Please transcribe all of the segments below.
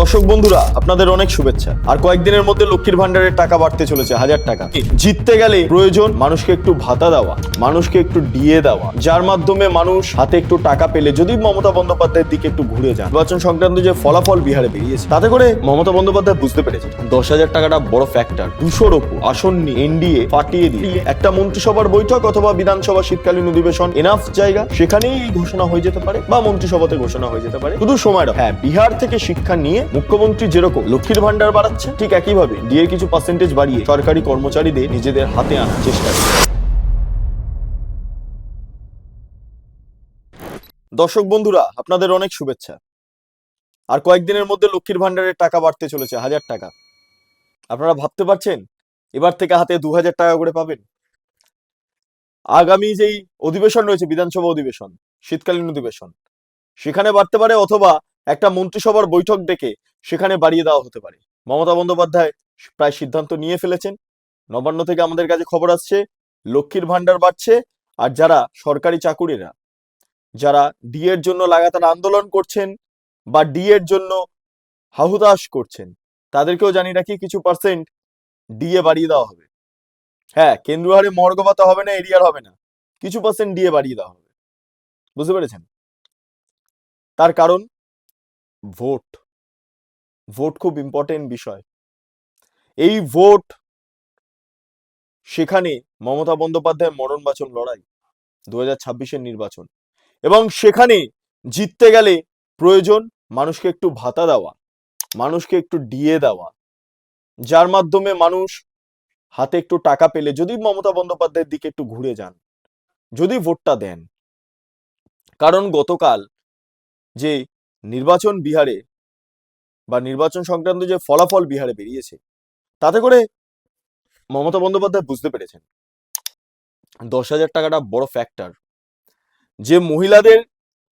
দর্শক বন্ধুরা, আপনাদের অনেক শুভেচ্ছা। আর কয়েকদিনের মধ্যে লক্ষ্মীর ভান্ডারের টাকা বাড়তে চলেছে, হাজার টাকা। জিততে গেলে প্রয়োজন মানুষকে একটু ভাতা দেওয়া, মানুষকে একটু ডিএ দেওয়া। যার মাধ্যমে মানুষ হাতে একটু টাকা পেলে যদি মমতা বন্দ্যোপাধ্যায়ের দিকে একটু ঘুরে যান। নির্বাচন সংক্রান্ত যে ফলাফল বিহারে বেরিয়েছে, তাতে করে মমতা বন্দ্যোপাধ্যায় বুঝতে পেরেছে দশ হাজার টাকাটা বড় ফ্যাক্টর দুশোর ওপর। আসন নিয়ে এনডিএ পাঠিয়ে দিয়ে, একটা মন্ত্রিসভার বৈঠক অথবা বিধানসভা শীতকালীন অধিবেশন এনাফ জায়গা, সেখানেই ঘোষণা হয়ে যেতে পারে বা মন্ত্রিসভাতে ঘোষণা হয়ে যেতে পারে। শুধু সময় হ্যাঁ বিহার থেকে শিক্ষা নিয়ে মুখ্যমন্ত্রী যেরকম লক্ষ্মীর ভান্ডার বাড়াচ্ছে, ঠিক একইভাবে ডিএর কিছু পার্সেন্টেজ বাড়িয়ে সরকারি কর্মচারীদের নিজেদের হাতে আনার চেষ্টা করছে। দর্শক বন্ধুরা, আপনাদের অনেক শুভেচ্ছা। আর কয়েকদিনের মধ্যে লক্ষ্মীর ভান্ডারের টাকা বাড়তে চলেছে, হাজার টাকা। আপনারা ভাবতে পারছেন? এবার থেকে হাতে দু হাজার টাকা করে পাবেন। আগামী যেই অধিবেশন রয়েছে, বিধানসভা অধিবেশন, শীতকালীন অধিবেশন, সেখানে বাড়তে পারে অথবা একটা মন্ত্রিসভার বৈঠক ডেকে সেখানে বাড়িয়ে দেওয়া হতে পারে। মমতা বন্দ্যোপাধ্যায় প্রায় সিদ্ধান্ত নিয়ে ফেলেছেন। নবান্ন থেকে আমাদের কাছে খবর আসছে, লক্ষ্মীর ভান্ডার বাড়ছে আর যারা সরকারি চাকুরিরা, যারা ডিএর জন্য লাগাতার আন্দোলন করছেন বা ডিএর জন্য হাহুতাশ করছেন, তাদেরকেও জানি রাখি কিছু পার্সেন্ট ডিএ বাড়িয়ে দেওয়া হবে। হ্যাঁ কেন্দ্রীয় হারে মর্গ হবে না এরিয়ার হবে না। কিছু পার্সেন্ট ডিএ বাড়িয়ে দেওয়া হবে। বুঝতে পেরেছেন? তার কারণ ভোট ভোট খুব ইম্পর্টেন্ট বিষয়। এই ভোট সেখানে মমতা বন্দ্যোপাধ্যায়ের মরণ বাচন লড়াই দু হাজার নির্বাচন। এবং সেখানে জিততে গেলে প্রয়োজন মানুষকে একটু ভাতা দেওয়া, মানুষকে একটু ডিএ দেওয়া। যার মাধ্যমে মানুষ হাতে একটু টাকা পেলে যদি মমতা বন্দ্যোপাধ্যায়ের দিকে একটু ঘুরে যান, যদি ভোটটা দেন। কারণ গতকাল যে নির্বাচন বিহারে বা নির্বাচন সংক্রান্ত যে ফলাফল বিহারে বেরিয়েছে, তাতে করে মমতা বন্দ্যোপাধ্যায় বুঝতে পেরেছেন। দশ হাজার টাকাটা বড় ফ্যাক্টর যে মহিলাদের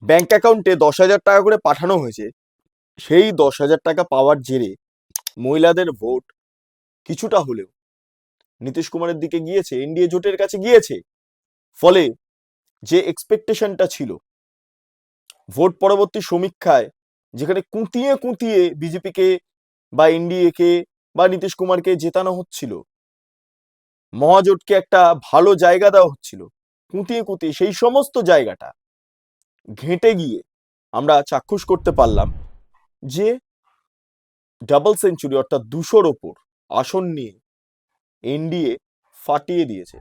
ব্যাংক অ্যাকাউন্টে দশ হাজার টাকা করে পাঠানো হয়েছে, সেই দশ হাজার টাকা পাওয়ার জেরে মহিলাদের ভোট কিছুটা হলেও নীতিশ কুমারের দিকে গিয়েছে, এনডিএ জোটের কাছে গিয়েছে। ফলে যে এক্সপেকটেশনটা ছিল ভোট পরবর্তী সমীক্ষায় যেখানে কুঁতিয়ে কুঁতিয়ে বিজেপিকে বা এনডিএ কে বা নীতিশ কুমারকে জেতানো হচ্ছিল। মহাজোটকে একটা ভালো জায়গা দেওয়া হচ্ছিল। কুঁতিয়ে কুঁতিয়ে সেই সমস্ত জায়গাটা ঘেঁটে গিয়ে আমরা চাক্ষুষ করতে পারলাম যে ডাবল সেঞ্চুরি অর্থাৎ দুশোর ওপর আসন নিয়ে এনডিএ ফাটিয়ে দিয়েছে।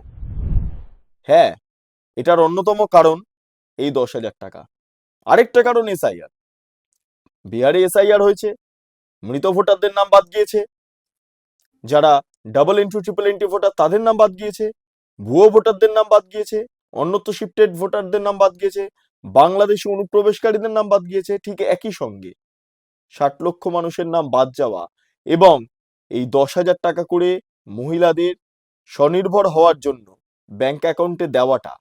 হ্যাঁ এটার অন্যতম কারণ এই দশ হাজার টাকা। আরেকটা কারণ এসআইআর বিহারে এসআইআর হয়েছে, মৃত ভোটারদের নাম বাদ গিয়েছে, যারা double entry triple entry voter তাদের নাম বাদ গিয়েছে, ভুয়ো ভোটারদের নাম বাদ গিয়েছে, অন্যত্র শিফটেড ভোটারদের নাম বাদ গিয়েছে, বাংলাদেশি অনুপ্রবেশকারীদের নাম বাদ গিয়েছে, ঠিক একই সঙ্গে। ষাট লক্ষ মানুষের নাম বাদ যাওয়া এবং এই দশ হাজার টাকা করে মহিলাদের স্বনির্ভর হওয়ার জন্য ব্যাংক অ্যাকাউন্টে দেওয়াটা,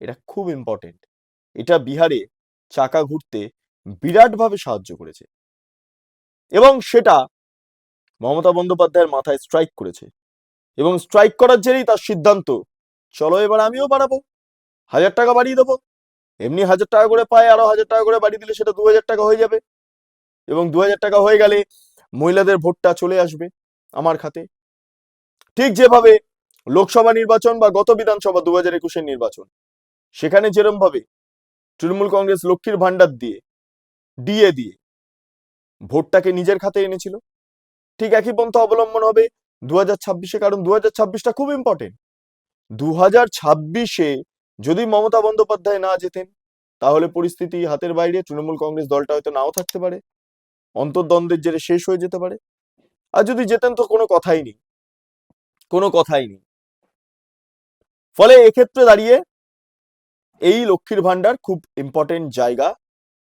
এটা খুব ইম্পর্টেন্ট এটা বিহারে চাকা ঘুরতে বিরাটভাবে সাহায্য করেছে। এবং সেটা মমতা বন্দ্যোপাধ্যায়ের মাথায় স্ট্রাইক করেছে। এবং স্ট্রাইক করার জেরেই তার সিদ্ধান্ত, চলো এবার আমিও বাড়াবো, হাজার টাকা বাড়িয়ে দেবো। এমনি হাজার টাকা করে পায়, আরও হাজার টাকা করে বাড়িয়ে দিলে সেটা দু হাজার টাকা হয়ে যাবে। এবং দু হাজার টাকা হয়ে গেলে মহিলাদের ভোটটা চলে আসবে আমার খাতে। ঠিক যেভাবে লোকসভা নির্বাচন বা গত বিধানসভা দু হাজার একুশের নির্বাচন, সেখানে যেরম ভাবে তৃণমূল কংগ্রেস লক্ষ্মীর ভান্ডার দিয়ে, ডিএ দিয়ে, ভোটটাকে নিজের খাতে এনেছিল। ঠিক একই পন্থা অবলম্বন হবে দু হাজার ছাব্বিশে, কারণ দু হাজার ছাব্বিশটা খুব ইম্পর্টেন্ট দু হাজার ছাব্বিশে যদি মমতা বন্দ্যোপাধ্যায় না যেতেন তাহলে পরিস্থিতি হাতের বাইরে, তৃণমূল কংগ্রেস দলটা হয়তো নাও থাকতে পারে, অন্তর্দ্বন্দ্বের জেরে শেষ হয়ে যেতে পারে। আর যদি যেতেন তো কোনো কথাই নেই। কোনো কথাই নেই। ফলে এক্ষেত্রে দাঁড়িয়ে এই লক্ষ্মীর ভান্ডার খুব ইম্পর্টেন্ট জায়গা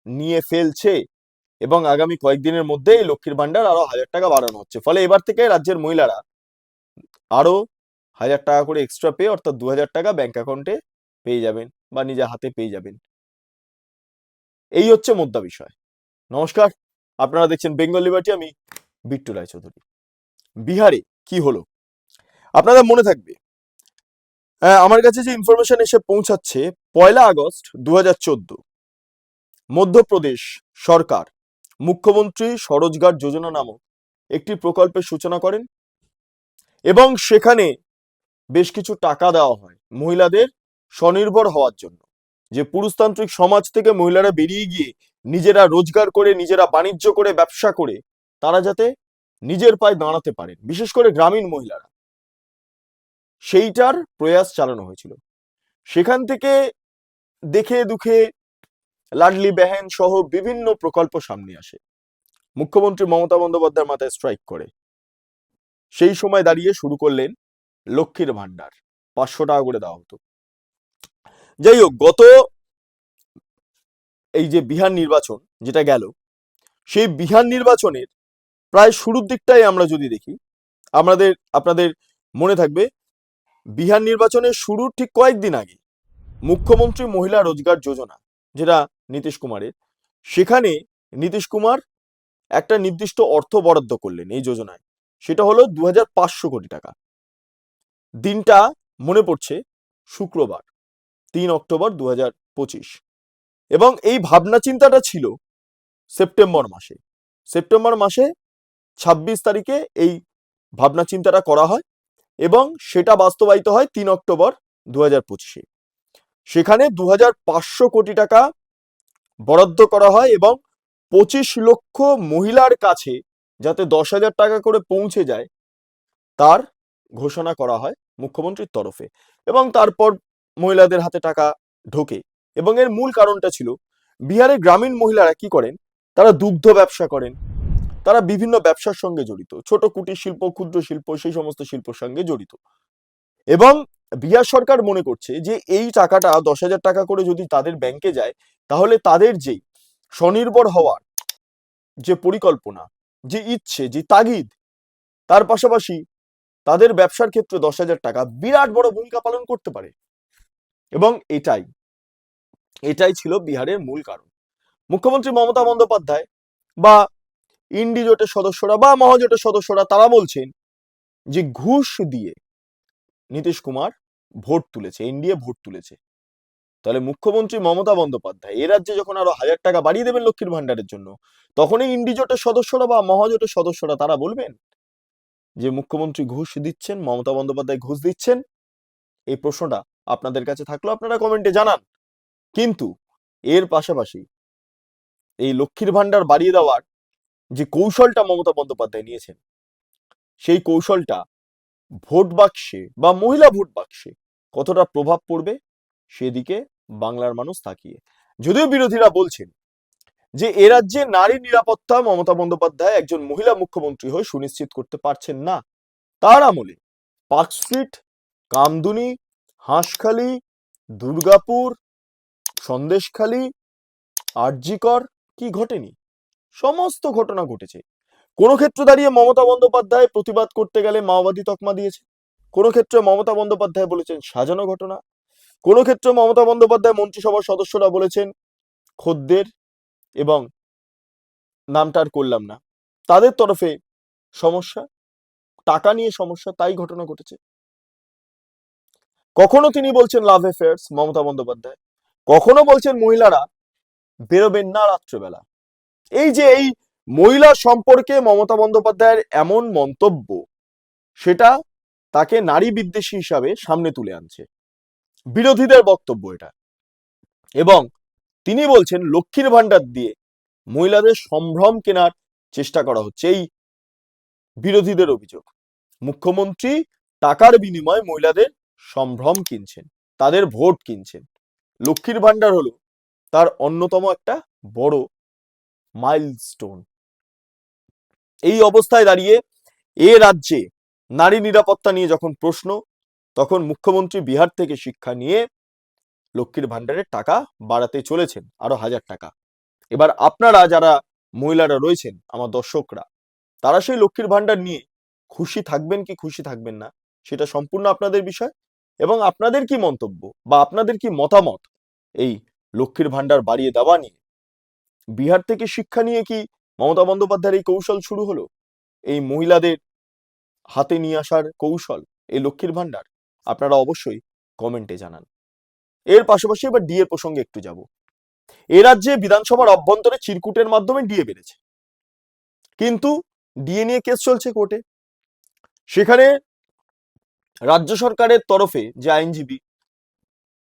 নিয়ে ফেলছে এবং আগামী কয়েকদিনের মধ্যে এই লক্ষ্মীর ভান্ডার আরও হাজার টাকা বাড়ানো হচ্ছে। ফলে এবার থেকে রাজ্যের মহিলারা আরও হাজার টাকা করে এক্সট্রা পেয়ে অর্থাৎ দু হাজার টাকা ব্যাংক অ্যাকাউন্টে পেয়ে যাবেন বা নিজের হাতে পেয়ে যাবেন। এই হচ্ছে মুদ্রা বিষয়। নমস্কার আপনারা দেখছেন বেঙ্গল লিবার্টি আমি বিট্টু রায়চৌধুরী। বিহারে কি হলো? আপনাদের মনে থাকবে। আহ, আমার কাছে যে ইনফরমেশন এসে পৌঁছাচ্ছে পয়লা আগস্ট দু হাজার চোদ্দ। মধ্যপ্রদেশ সরকার, মুখ্যমন্ত্রী স্বরোজগার যোজনা নামক একটি প্রকল্পের সূচনা করেন এবং সেখানে বেশ কিছু টাকা দেওয়া হয় মহিলাদের স্বনির্ভর হওয়ার জন্য। যে পুরুষতান্ত্রিক সমাজ থেকে মহিলারা বেরিয়ে গিয়ে নিজেরা রোজগার করে, নিজেরা বাণিজ্য করে, ব্যবসা করে, তারা যাতে নিজের পায়ে দাঁড়াতে পারেন, বিশেষ করে গ্রামীণ মহিলারা। সেইটার প্রয়াস চালানো হয়েছিল। সেখান থেকে দেখে দুখে লাডলি বেহেন সহ বিভিন্ন প্রকল্প সামনে আসে। মুখ্যমন্ত্রী মমতা বন্দ্যোপাধ্যায়ের মাথায় স্ট্রাইক করে। সেই সময় দাঁড়িয়ে শুরু করলেন লক্ষ্মীর ভান্ডার পাঁচশো টাকা করে দেওয়া হতো। যাই হোক, গত এই যে বিহার নির্বাচন যেটা গেল, সেই বিহার নির্বাচনের প্রায় শুরুর দিকটাই আমরা যদি দেখি, আমাদের, আপনাদের মনে থাকবে, বিহার নির্বাচনের শুরুর ঠিক কয়েকদিন আগে মুখ্যমন্ত্রী মহিলা রোজগার যোজনা, যেটা নীতিশ কুমারের। সেখানে নীতিশ কুমার একটা নির্দিষ্ট অর্থ বরাদ্দ করলেন এই যোজনায়। সেটা হলো দু হাজার পাঁচশো কোটি টাকা। দিনটা মনে পড়ছে শুক্রবার, তিন অক্টোবর দু হাজার পঁচিশ। এবং এই ভাবনা চিন্তাটা ছিল সেপ্টেম্বর মাসে। সেপ্টেম্বর মাসে ২৬ তারিখে এই ভাবনা চিন্তাটা করা হয় এবং সেটা বাস্তবায়িত হয় তিন অক্টোবর দু হাজার পঁচিশে। সেখানে দু হাজার পাঁচশো কোটি টাকা বরাদ্দ করা হয় এবং পঁচিশ লক্ষ মহিলার কাছে যাতে দশ হাজার টাকা করে পৌঁছে যায়, তার ঘোষণা করা হয় মুখ্যমন্ত্রীর তরফে। এবং তারপর মহিলাদের হাতে টাকা ঢোকে। এবং এর মূল কারণটা ছিল, বিহারের গ্রামীণ মহিলারা কি করেন? তারা দুগ্ধ ব্যবসা করেন। তারা বিভিন্ন ব্যবসার সঙ্গে জড়িত। ছোট কুটির শিল্প, ক্ষুদ্র শিল্প, সেই সমস্ত শিল্পর সঙ্গে জড়িত। এবং বিহার সরকার মনে করছে যে এই টাকাটা দশ হাজার টাকা করে যদি তাদের ব্যাংকে যায়, তাহলে তাদের যে স্বনির্ভর হওয়ার যে পরিকল্পনা, যে ইচ্ছে, যে তাগিদ, তার পাশাপাশি তাদের ব্যবসার ক্ষেত্রে দশ হাজার টাকা বিরাট বড় ভূমিকা পালন করতে পারে। এবং এটাই এটাই ছিল বিহারের মূল কারণ। মুখ্যমন্ত্রী মমতা বন্দ্যোপাধ্যায় বা ইন্ডি জোটের সদস্যরা বা মহাজোটের সদস্যরা তারা বলছেন যে ঘুষ দিয়ে নীতিশ কুমার ভোট তুলেছে, এনডিএ ভোট তুলেছে। তাহলে মুখ্যমন্ত্রী মমতা বন্দ্যোপাধ্যায়, এ রাজ্যে যখন আরও হাজার টাকা বাড়িয়ে দেবেন লক্ষ্মীর ভান্ডারের জন্য, তখনই ইন্ডি জোটের সদস্যরা বা মহাজোটের সদস্যরা তারা বলবেন যে, মুখ্যমন্ত্রী ঘুষ দিচ্ছেন, মমতা বন্দ্যোপাধ্যায় ঘুষ দিচ্ছেন? এই প্রশ্নটা আপনাদের কাছে থাকল, আপনারা কমেন্টে জানান। কিন্তু এর পাশাপাশি এই লক্ষ্মীর ভান্ডার বাড়িয়ে দেওয়ার যে কৌশলটা মমতা বন্দ্যোপাধ্যায় নিয়েছেন, সেই কৌশলটা ভোট বাক্সে বা মহিলা ভোট বাক্সে কতটা প্রভাব পড়বে সেদিকে বাংলার মানুষ তাকিয়ে। যদিও বিরোধীরা বলছেন যে, এ রাজ্যে নারী নিরাপত্তা মমতা বন্দ্যোপাধ্যায় একজন মহিলা মুখ্যমন্ত্রী হয়ে সুনিশ্চিত করতে পারছেন না। তার আমলে পার্ক স্ট্রিট, কামদুনি, হাঁসখালি, দুর্গাপুর, সন্দেশখালি, আরজিকর কি ঘটেনি? সমস্ত ঘটনা ঘটেছে। কোনো ক্ষেত্রে দাঁড়িয়ে মমতা বন্দ্যোপাধ্যায় প্রতিবাদ করতে গেলে মাওবাদী তকমা দিয়েছে? কোনো ক্ষেত্রে মমতা বন্দ্যোপাধ্যায় বলেছেন সাজানো ঘটনা, কোনো ক্ষেত্রে মমতা বন্দ্যোপাধ্যায় মন্ত্রিসভার সদস্যরা বলেছেন খদ্দের এবং নামটা আর করলাম না। তাদের তরফে সমস্যা, টাকা নিয়ে সমস্যা, তাই ঘটনা ঘটেছে। কখনো তিনি বলছেন লাভ অ্যাফেয়ার্স মমতা বন্দ্যোপাধ্যায়। কখনো বলছেন মহিলারা বেরোবেন না রাত্রেবেলা। এই যে এই মহিলা সম্পর্কে মমতা বন্দ্যোপাধ্যায়ের এমন মন্তব্য, সেটা তাকে নারী বিদ্বেষী হিসাবে সামনে তুলে আনছে। বিরোধীদের বক্তব্য এটা। এবং তিনি বলছেন, লক্ষ্মীর ভান্ডার দিয়ে মহিলাদের সম্ভ্রম কেনার চেষ্টা করা হচ্ছে। এই বিরোধীদের অভিযোগ। মুখ্যমন্ত্রী টাকার বিনিময়ে মহিলাদের সম্ভ্রম কিনছেন, তাদের ভোট কিনছেন। লক্ষ্মীর ভান্ডার হলো তার অন্যতম একটা বড় মাইলস্টোন। এই অবস্থায় দাঁড়িয়ে এ রাজ্যে নারী নিরাপত্তা নিয়ে যখন প্রশ্ন, তখন মুখ্যমন্ত্রী বিহার থেকে শিক্ষা নিয়ে লক্ষ্মীর ভান্ডারের টাকা বাড়াতে চলেছেন, আরও হাজার টাকা। এবার আপনারা যারা মহিলারা রয়েছেন, আমার দর্শকরা, তারা সেই লক্ষ্মীর ভান্ডার নিয়ে খুশি থাকবেন কি খুশি থাকবেন না, সেটা সম্পূর্ণ আপনাদের বিষয় এবং আপনাদের কি মন্তব্য বা আপনাদের কি মতামত এই লক্ষ্মীর ভান্ডার বাড়িয়ে দেওয়া নিয়ে? বিহার থেকে শিক্ষা নিয়ে কি মমতা বন্দ্যোপাধ্যায়ের এই কৌশল শুরু হলো? এই মহিলাদের হাতে নিয়ে আসার কৌশল এই লক্ষ্মীর ভান্ডার আপনারা অবশ্যই কমেন্টে জানান। এর পাশাপাশি এবার ডিএ প্রসঙ্গে একটু যাব। এ রাজ্যে বিধানসভার অভ্যন্তরে চিরকুটের মাধ্যমে ডিএ বেড়েছে। কিন্তু ডিএ নিয়ে কেস চলছে কোর্টে। সেখানে রাজ্য সরকারের তরফে যে আইনজীবী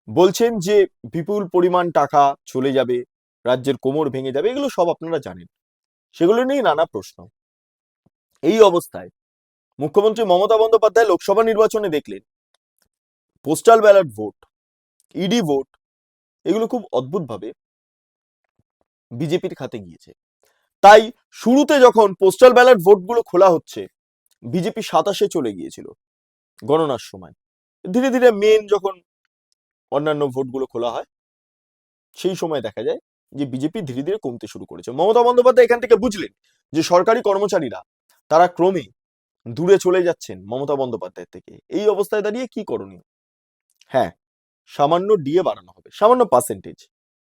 বলছেন যে বিপুল পরিমাণ টাকা চলে যাবে, রাজ্যের কোমর ভেঙে যাবে, এগুলো সব আপনারা জানেন। সেগুলো নিয়ে নানা প্রশ্ন। এই অবস্থায় মুখ্যমন্ত্রী মমতা বন্দ্যোপাধ্যায় লোকসভা নির্বাচনে দেখলেন। Postal ballot vote ED vote এগুলো খুব অদ্ভুতভাবে বিজেপির খাতে গিয়েছে। তাই শুরুতে যখন পোস্টাল ব্যালট ভোটগুলো খোলা হচ্ছে, বিজেপি সাতাশে চলে গিয়েছিল গণনার সময়। ধীরে ধীরে মেন যখন অন্যান্য ভোটগুলো খোলা হয়, সেই সময় দেখা যায় যে বিজেপি ধীরে ধীরে কমতে শুরু করেছে। মমতা বন্দ্যোপাধ্যায় এখান থেকে বুঝলেন যে সরকারি কর্মচারীরা, তারা ক্রমে দূরে চলে যাচ্ছেন মমতা বন্দ্যোপাধ্যায়ের থেকে। এই অবস্থায় দাঁড়িয়ে কি করণীয়? হ্যাঁ সামান্য ডিএ বাড়ানো হবে, সামান্য পার্সেন্টেজ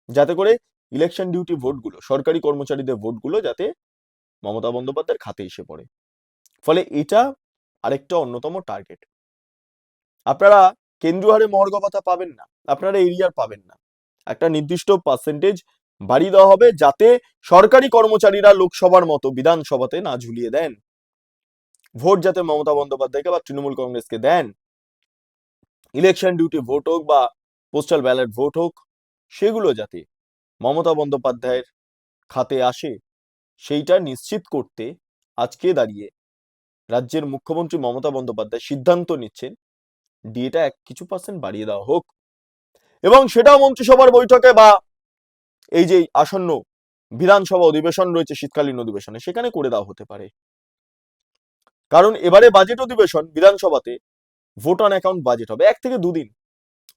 যাতে করে ইলেকশন ডিউটি ভোটগুলো সরকারি কর্মচারীদের ভোটগুলো যাতে মমতা বন্দ্যোপাধ্যায়ের খাতে এসে পড়ে। ফলে এটা আরেকটা অন্যতম টার্গেট আপনারা কেন্দ্রীয় হারে মহর্গ পাবেন না, আপনারা এরিয়ার পাবেন না। একটা নির্দিষ্ট পার্সেন্টেজ বাড়িয়ে দেওয়া হবে যাতে সরকারি কর্মচারীরা লোকসভার মতো বিধানসভাতে না ঝুলিয়ে দেন। ভোট যাতে মমতা বন্দ্যোপাধ্যায়কে বা তৃণমূল কংগ্রেসকে দেন ইলেকশন ডিউটি ভোট হোক বা পোস্টাল ব্যালট ভোট হোক, সেগুলো যাতে মমতা বন্দ্যোপাধ্যায়ের খাতে আসে, সেইটা নিশ্চিত করতে আজকে দাঁড়িয়ে রাজ্যের মুখ্যমন্ত্রী মমতা বন্দ্যোপাধ্যায় সিদ্ধান্ত নিচ্ছেন ডিএটা এক কিছু পার্সেন্ট বাড়িয়ে দেওয়া হোক। এবং সেটাও মন্ত্রিসভার বৈঠকে বা এই যে আসন্ন বিধানসভা অধিবেশন রয়েছে, শীতকালীন অধিবেশনে, সেখানে করে দেওয়া হতে পারে। কারণ এবারে বাজেট অধিবেশন বিধানসভাতে ভোট অন অ্যাকাউন্ট বাজেট হবে। এক থেকে দুদিন।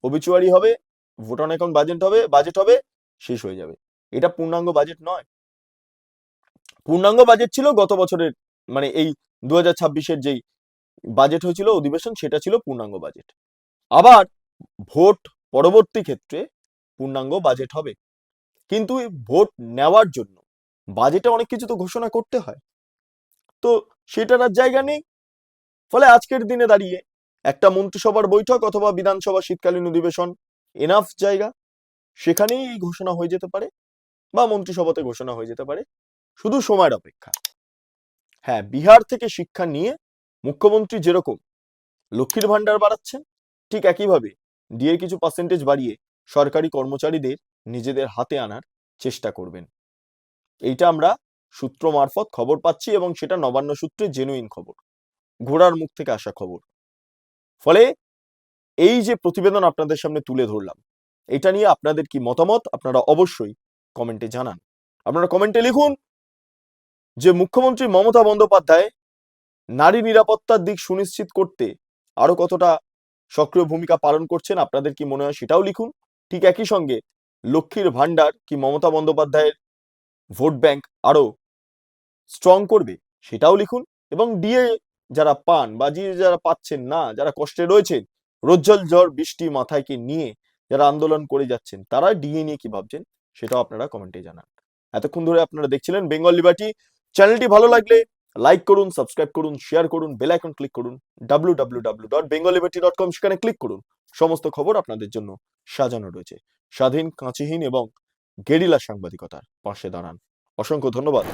অবিচুয়ারি হবে ভোট অন অ্যাকাউন্ট বাজেট হবে বাজেট হবে, শেষ হয়ে যাবে। এটা পূর্ণাঙ্গ বাজেট নয়। পূর্ণাঙ্গ বাজেট ছিল গত বছরের মানে এই দু হাজার ছাব্বিশের যেই বাজেট হয়েছিল, অধিবেশন, সেটা ছিল পূর্ণাঙ্গ বাজেট আবার ভোট পরবর্তী ক্ষেত্রে পূর্ণাঙ্গ বাজেট হবে। কিন্তু ভোট নেওয়ার জন্য বাজেটে অনেক কিছু তো ঘোষণা করতে হয়। তো সেটার আর জায়গা নেই। ফলে আজকের দিনে দাঁড়িয়ে একটা মন্ত্রিসভার বৈঠক অথবা বিধানসভা শীতকালীন অধিবেশন এনাফ জায়গা। সেখানেই এই ঘোষণা হয়ে যেতে পারে বা মন্ত্রিসভাতে ঘোষণা হয়ে যেতে পারে। শুধু সময়ের অপেক্ষা। হ্যাঁ বিহার থেকে শিক্ষা নিয়ে মুখ্যমন্ত্রী যেরকম লক্ষ্মীর ভান্ডার বাড়াচ্ছেন, ঠিক একইভাবে ডিএর কিছু পার্সেন্টেজ বাড়িয়ে সরকারি কর্মচারীদের নিজেদের হাতে আনার চেষ্টা করবেন। এইটা আমরা সূত্র মারফত খবর পাচ্ছি এবং সেটা নবান্ন সূত্রে জেনুইন খবর। ঘোড়ার মুখ থেকে আসা খবর। ফলে এই যে প্রতিবেদন আপনাদের সামনে তুলে ধরলাম, এটা নিয়ে আপনাদের কি মতামত আপনারা অবশ্যই কমেন্টে জানান। আপনারা কমেন্টে লিখুন যে মুখ্যমন্ত্রী মমতা বন্দ্যোপাধ্যায় নারী নিরাপত্তার দিক সুনিশ্চিত করতে আরও কতটা সক্রিয় ভূমিকা পালন করছেন আপনাদের কি মনে হয় সেটাও লিখুন। ঠিক একই সঙ্গে লক্ষ্মীর ভান্ডার কি মমতা বন্দ্যোপাধ্যায়ের ভোট ব্যাংক আরও স্ট্রং করবে, সেটাও লিখুন এবং ডিএ যারা পান বা যে যারা পাচ্ছেন না, যারা কষ্টে রয়েছেন, রোজ্জ্বল ঝড়, বৃষ্টি মাথায়কে নিয়ে যারা আন্দোলন করে যাচ্ছেন, তারা ডিএ নিয়ে কি ভাবছেন, সেটাও আপনারা কমেন্টে জানান। এতক্ষণ ধরে আপনারা দেখছিলেন বেঙ্গল লিবার্টি চ্যানেলটি ভালো লাগলে লাইক করুন সাবস্ক্রাইব করুন শেয়ার করুন বেল আইকন ক্লিক করুন W W W dot Bengal liberty dot com সেখানে ক্লিক করুন। সমস্ত খবর আপনাদের জন্য সাজানো রয়েছে। স্বাধীন, কাঁচিহীন এবং গেরিলা সাংবাদিকতার পাশে দাঁড়ান। অসংখ্য ধন্যবাদ।